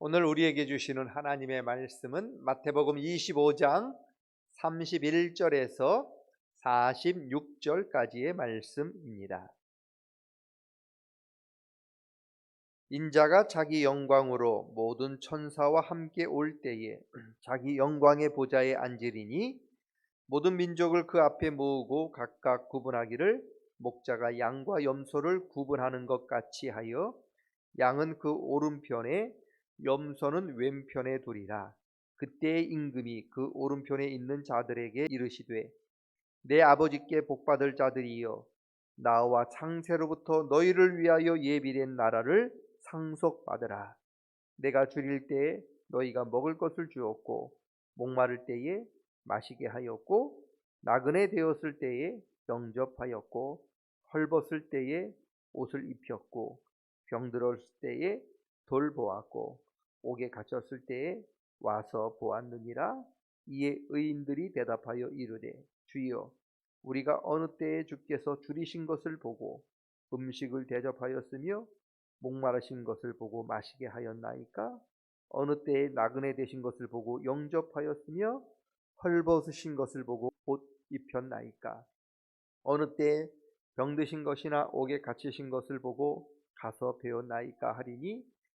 오늘 우리에게 주시는 하나님의 말씀은 마태복음 25장 31절에서 46절까지의 말씀입니다. 인자가 자기 영광으로 모든 천사와 함께 올 때에 자기 영광의 보좌에 앉으리니 모든 민족을 그 앞에 모으고 각각 구분하기를 목자가 양과 염소를 구분하는 것 같이 하여 양은 그 오른편에 염소는 왼편에 두리라. 그때의 임금이 그 오른편에 있는 자들에게 이르시되 내 아버지께 복받을 자들이여 나와 창세로부터 너희를 위하여 예비된 나라를 상속받으라. 내가 줄일 때에 너희가 먹을 것을 주었고 목마를 때에 마시게 하였고 나그네 되었을 때에 영접하였고 헐벗을 때에 옷을 입혔고 병들었을 때에 돌보았고 옥에 갇혔을 때에 와서 보았느니라 이에 의인들이 대답하여 이르되 주여 우리가 어느 때에 주께서 줄이신 것을 보고 음식을 대접하였으며 목마르신 것을 보고 마시게 하였나이까? 어느 때에 나그네 되신 것을 보고 영접하였으며 헐벗으신 것을 보고 옷 입혔나이까? 어느 때에 병드신 것이나 옥에 갇히신 것을 보고 가서 배웠나이까 하리니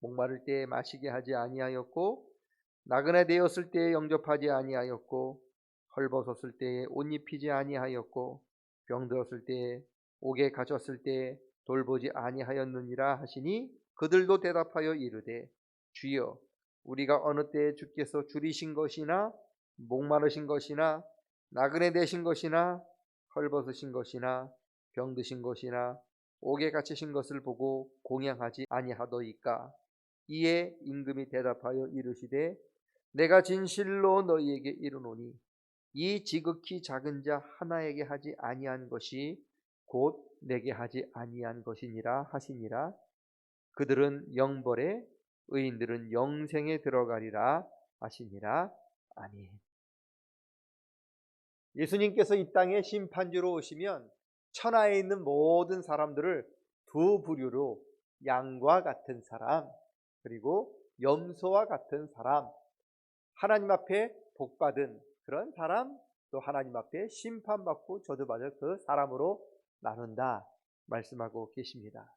목마를 때에 마시게 하지 아니하였고 나그네 되었을 때에 영접하지 아니하였고 헐벗었을 때에 옷 입히지 아니하였고 병들었을 때에 옥에 갇혔을 때에 돌보지 아니하였느니라 하시니 그들도 대답하여 이르되 주여 우리가 어느 때에 주께서 줄이신 것이나 목마르신 것이나 나그네 되신 것이나 헐벗으신 것이나 병드신 것이나 옥에 갇히신 것을 보고 공양하지 아니하더이까 이에 임금이 대답하여 이르시되 내가 진실로 너희에게 이르노니 이 지극히 작은 자 하나에게 하지 아니한 것이 곧 내게 하지 아니한 것이니라 하시니라 그들은 영벌에 의인들은 영생에 들어가리라 하시니라 아멘. 예수님께서 이 땅에 심판주로 오시면 천하에 있는 모든 사람들을 두 부류로 양과 같은 사람 그리고 염소와 같은 사람 하나님 앞에 복받은 그런 사람 또 하나님 앞에 심판받고 저주받을 그 사람으로 나눈다 말씀하고 계십니다.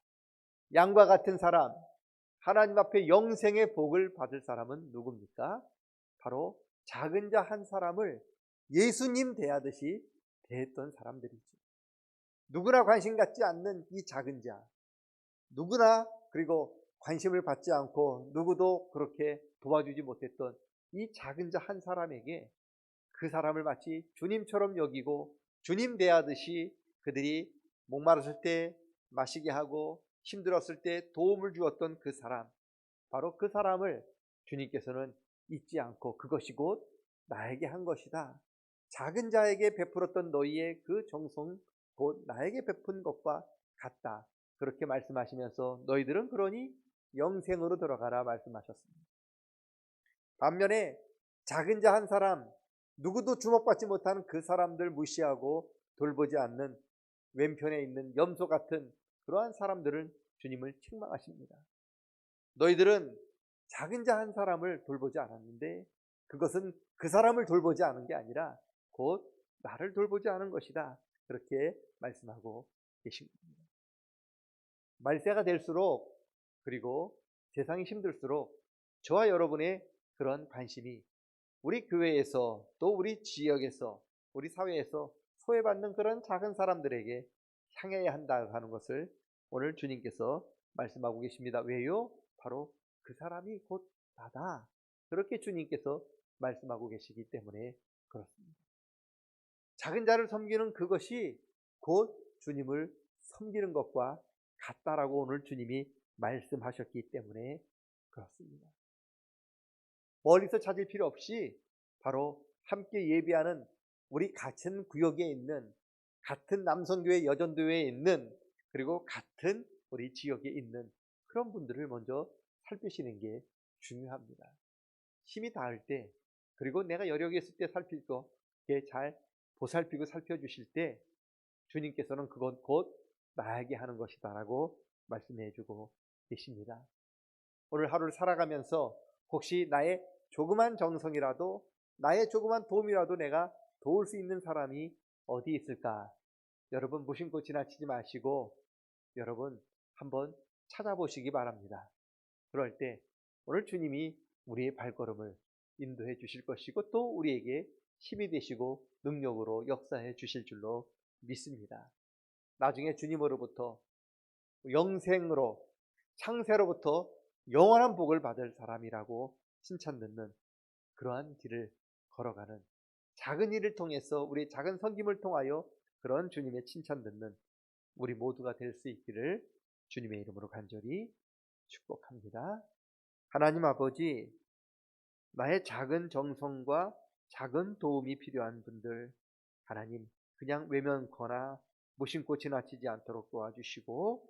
양과 같은 사람 하나님 앞에 영생의 복을 받을 사람은 누굽니까? 바로 작은 자 한 사람을 예수님 대하듯이 대했던 사람들이죠. 누구나 관심 갖지 않는 이 작은 자, 누구나 그리고 관심을 받지 않고 누구도 그렇게 도와주지 못했던 이 작은 자 한 사람에게 그 사람을 마치 주님처럼 여기고 주님 대하듯이 그들이 목마르실 때 마시게 하고 힘들었을 때 도움을 주었던 그 사람, 바로 그 사람을 주님께서는 잊지 않고 그것이 곧 나에게 한 것이다. 작은 자에게 베풀었던 너희의 그 정성 곧 나에게 베푼 것과 같다. 그렇게 말씀하시면서 너희들은 그러니 영생으로 들어가라 말씀하셨습니다. 반면에 작은 자 한 사람, 누구도 주목받지 못하는 그 사람들 무시하고 돌보지 않는 왼편에 있는 염소 같은 그러한 사람들은 주님을 책망하십니다. 너희들은 작은 자 한 사람을 돌보지 않았는데 그것은 그 사람을 돌보지 않은 게 아니라 곧 나를 돌보지 않은 것이다. 그렇게 말씀하고 계신 겁니다. 말세가 될수록 그리고 세상이 힘들수록 저와 여러분의 그런 관심이 우리 교회에서 또 우리 지역에서 우리 사회에서 소외받는 그런 작은 사람들에게 향해야 한다 하는 것을 오늘 주님께서 말씀하고 계십니다. 왜요? 바로 그 사람이 곧 나다. 그렇게 주님께서 말씀하고 계시기 때문에 그렇습니다. 작은 자를 섬기는 그것이 곧 주님을 섬기는 것과 같다라고 오늘 주님이 말씀하셨기 때문에 그렇습니다. 멀리서 찾을 필요 없이 바로 함께 예배하는 우리 같은 구역에 있는 같은 남성교회 여전교회에 있는 그리고 같은 우리 지역에 있는 그런 분들을 먼저 살피시는 게 중요합니다. 힘이 닿을 때 그리고 내가 여력이 있을 때 살필 거에 잘 보살피고 살펴주실 때 주님께서는 그건 곧 나에게 하는 것이다라고 말씀해 주고 계십니다. 오늘 하루를 살아가면서 혹시 나의 조그만 정성이라도 나의 조그만 도움이라도 내가 도울 수 있는 사람이 어디 있을까? 여러분 무심코 지나치지 마시고 여러분 한번 찾아보시기 바랍니다. 그럴 때 오늘 주님이 우리의 발걸음을 인도해 주실 것이고 또 우리에게 힘이 되시고 능력으로 역사해 주실 줄로 믿습니다. 나중에 주님으로부터 영생으로 창세로부터 영원한 복을 받을 사람이라고 칭찬 듣는 그러한 길을 걸어가는 작은 일을 통해서 우리 작은 섬김을 통하여 그런 주님의 칭찬 듣는 우리 모두가 될 수 있기를 주님의 이름으로 간절히 축복합니다. 하나님 아버지, 나의 작은 정성과 작은 도움이 필요한 분들, 하나님, 그냥 외면거나 무심코 지나치지 않도록 도와주시고,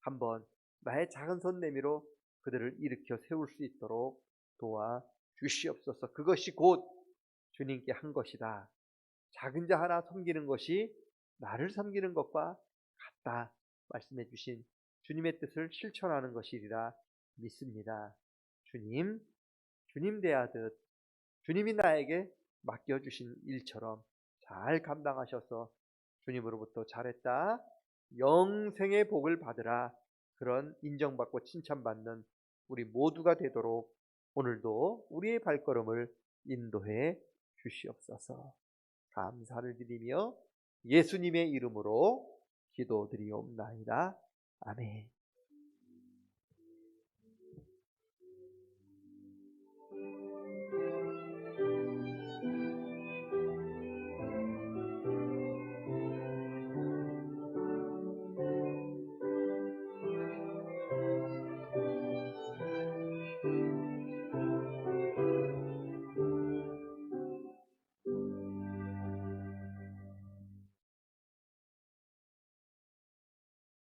한번 나의 작은 손 내미로 그들을 일으켜 세울 수 있도록 도와 주시옵소서. 그것이 곧 주님께 한 것이다. 작은 자 하나 섬기는 것이 나를 섬기는 것과 같다. 말씀해 주신 주님의 뜻을 실천하는 것이리라 믿습니다. 주님, 주님 대하듯 주님이 나에게 맡겨주신 일처럼 잘 감당하셔서 주님으로부터 잘했다. 영생의 복을 받으라. 그런 인정받고 칭찬받는 우리 모두가 되도록 오늘도 우리의 발걸음을 인도해 주시옵소서. 감사를 드리며 예수님의 이름으로 기도드리옵나이다. 아멘. thank you